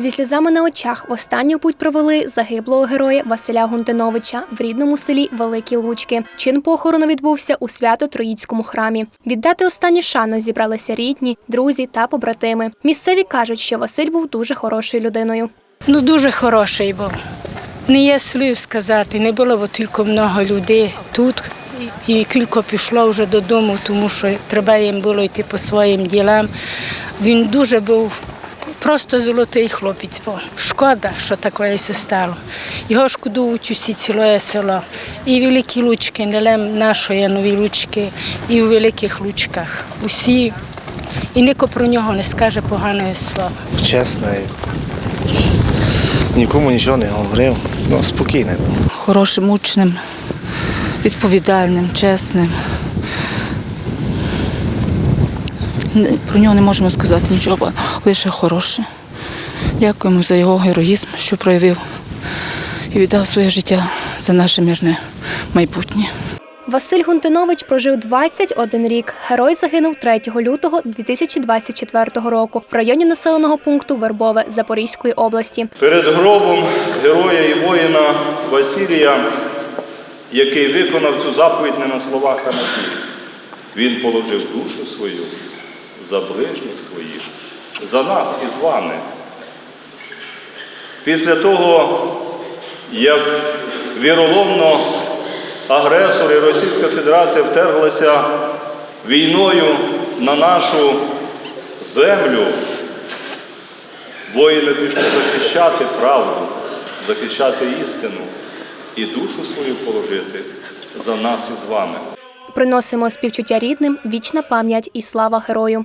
Зі сльозами на очах в останню путь провели загиблого героя Василя Гунтиновича в рідному селі Великі Лучки. Чин похорону відбувся у свято-троїцькому храмі. Віддати останню шану зібралися рідні, друзі та побратими. Місцеві кажуть, що Василь був дуже хорошою людиною. Ну, дуже хороший був. Не є слів сказати, не було бо тільки много людей тут. І кілько пішло вже додому, тому що треба їм було йти по своїм ділам. Він дуже був просто золотий хлопець був. Шкода, що таке се стало. Його шкодують усі ціле село. І великі лучки, не лише нашої нові лучки, і у великих лучках. Усі, і ніхто про нього не скаже поганого слова. чесний, нікому нічого не говорив, ну, спокійний хорошим учнем, відповідальним, чесним. Не- Про нього не можемо сказати нічого, лише хороше. Дякуємо за його героїзм, що проявив і віддав своє життя за наше мирне майбутнє. Василь Гунтинович прожив 21 рік. Герой загинув 3 лютого 2024 року в районі населеного пункту Вербове Запорізької області. Перед гробом героя і воїна Василія, який виконав цю заповідь не на словах, а на ділі. Він положив душу свою за ближніх своїх, за нас і з вами. Після того, як віроломно агресор і Російська Федерація втерглася війною на нашу землю, Воїни пішли захищати правду, захищати істину і душу свою положити за нас і з вами. Приносимо співчуття рідним, вічна пам'ять і слава герою.